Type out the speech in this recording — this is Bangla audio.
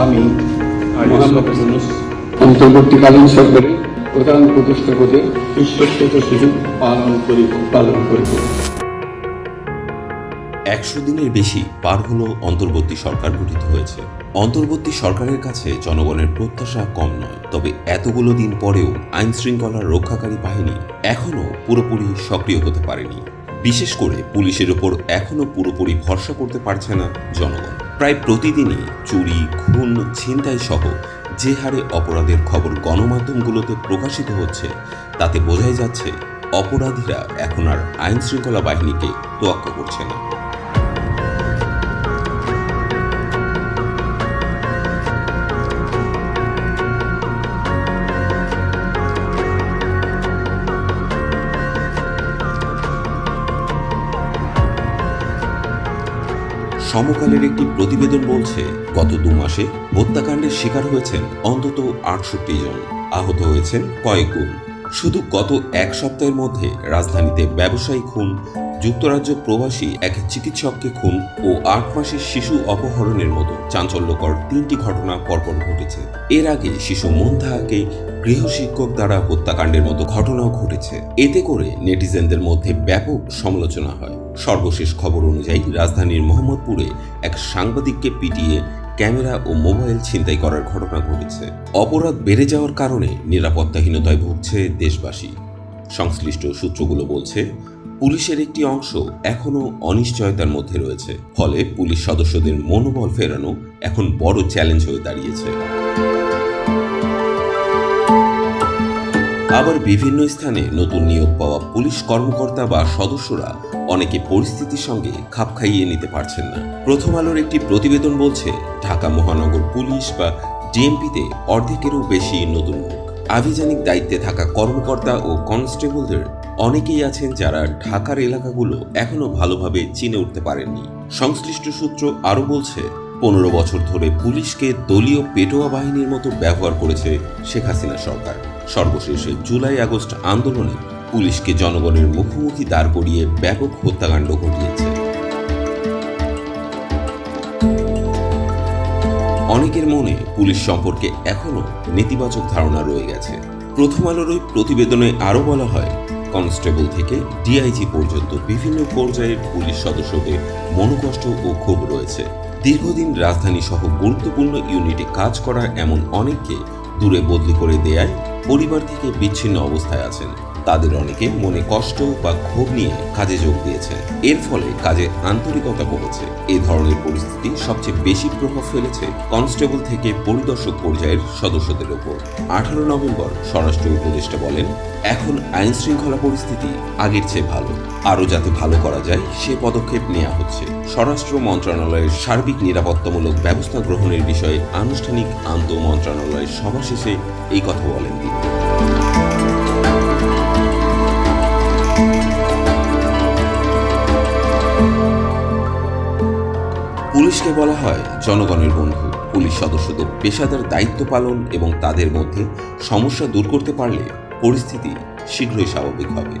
আমি মোহাম্মদ ইউনুস অন্তর্বর্তীকালীন সরকারের প্রধান উপদেষ্টা পদে বিশ্বস্ত সচিব পালন করিব পালন করিব একশো দিনের বেশি পার হলো অন্তর্বর্তী সরকার গঠিত হয়েছে। অন্তর্বর্তী সরকারের কাছে জনগণের প্রত্যাশা কম নয় তবে এতগুলো দিন পরেও আইন শৃঙ্খলার রক্ষাকারী বাহিনী এখনও পুরোপুরি সক্রিয় হতে পারেনি। বিশেষ করে পুলিশের ওপর এখনও পুরোপুরি ভরসা করতে পারছে না জনগণ। প্রায় প্রতিদিনই চুরি, খুন, ছিনতাই সহ যে হারে অপরাধের খবর গণমাধ্যমগুলোতে প্রকাশিত হচ্ছে, তাতে বোঝাই যাচ্ছে অপরাধীরা এখন আর আইন শৃঙ্খলা বাহিনীকে তোয়াক্কা করছে না। সমকালের একটি প্রতিবেদন বলছে, গত দু মাসে হত্যাকাণ্ডের শিকার হয়েছেন অন্তত আটষট্টি জন। আহত হয়েছেন কয়েক গুণ। শুধু গত এক সপ্তাহের মধ্যে রাজধানীতে ব্যবসায়ী খুন, যুক্তরাজ্য প্রবাসী এক চিকিৎসককে খুন ও আট মাসের শিশু অপহরণের মতো চাঞ্চল্যকর তিনটি ঘটনা পরপর ঘটেছে। এর আগে শিশু মন্ধাকে গৃহশিক্ষক দ্বারা হত্যাকাণ্ডের মতো ঘটনাও ঘটেছে। এতে করে নেটিজেনদের মধ্যে ব্যাপক সমালোচনা হয়। সর্বশেষ খবর অনুযায়ী রাজধানীর মোহাম্মদপুরে এক সাংবাদিককে পিটিয়ে ক্যামেরা ও মোবাইল ছিনতাই করার ঘটনা ঘটেছে। অপরাধ বেড়ে যাওয়ার কারণে নিরাপত্তাহীনতায় ভুগছে দেশবাসী। সংশ্লিষ্ট সূত্রগুলো বলছে, পুলিশের একটি অংশ এখনও অনিশ্চয়তার মধ্যে রয়েছে। ফলে পুলিশ সদস্যদের মনোবল ফেরানো এখন বড় চ্যালেঞ্জ হয়ে দাঁড়িয়েছে। আবার বিভিন্ন স্থানে নতুন নিয়োগ পাওয়া পুলিশ কর্মকর্তা বা সদস্যরা অনেকে পরিস্থিতির সঙ্গে খাপ খাইয়ে নিতে পারছেন না। প্রথম আলোর একটি প্রতিবেদন বলছে, ঢাকা মহানগর পুলিশ বা ডিএমপিতে অর্ধেকেরও বেশি নতুন মুখ আভিযানিক দায়িত্বে থাকা কর্মকর্তা ও কনস্টেবলদের অনেকেই আছেন যারা ঢাকার এলাকাগুলো এখনও ভালোভাবে চিনে উঠতে পারেননি। সংশ্লিষ্ট সূত্র আরও বলছে, পনেরো বছর ধরে পুলিশকে দলীয় পেটোয়া বাহিনীর মতো ব্যবহার করেছে শেখ হাসিনা সরকার। সর্বশেষে জুলাই আগস্ট আন্দোলনে পুলিশকে জনগণের মুখোমুখি দাঁড় করিয়ে ব্যাপক হত্যাকাণ্ড ঘটিয়েছে। অনেকের মনে পুলিশ সম্পর্কে এখনও নেতিবাচক ধারণা রয়ে গেছে। প্রথম আলোর ওই প্রতিবেদনে আরও বলা হয়, কনস্টেবল থেকে ডিআইজি পর্যন্ত বিভিন্ন পর্যায়ের পুলিশ সদস্যদের মনোকষ্ট ও ক্ষোভ রয়েছে। দীর্ঘদিন রাজধানী সহ গুরুত্বপূর্ণ ইউনিটে কাজ করা এমন অনেককে দূরে বদলি করে দেয়ায় পরিবার থেকে বিচ্ছিন্ন অবস্থায় আছেন। তাদের অনেকে মনে কষ্ট বা ক্ষোভ নিয়ে কাজে যোগ দিয়েছে। এর ফলে কাজে আন্তরিকতা কমেছে। এ ধরনের পরিস্থিতি সবচেয়ে বেশি প্রভাব ফেলেছে কনস্টেবল থেকে পরিদর্শক পর্যায়ের সদস্যদের ওপর। আঠারো নভেম্বর স্বরাষ্ট্র উপদেষ্টা বলেন, এখন আইন শৃঙ্খলা পরিস্থিতি আগের চেয়ে ভালো। আরও যাতে ভালো করা যায়, সে পদক্ষেপ নেওয়া হচ্ছে। স্বরাষ্ট্র মন্ত্রণালয়ের সার্বিক নিরাপত্তামূলক ব্যবস্থা গ্রহণের বিষয়ে আনুষ্ঠানিক আন্তঃ মন্ত্রণালয়ের সভা শেষে এই কথা বলেন তিনি। পুলিশকে বলা হয়, জনগণের বন্ধু, পুলিশ সদস্যদের পেশাদার দায়িত্ব পালন এবং তাদের মধ্যে সমস্যা দূর করতে পারলে পরিস্থিতি শীঘ্রই স্বাভাবিক হবে।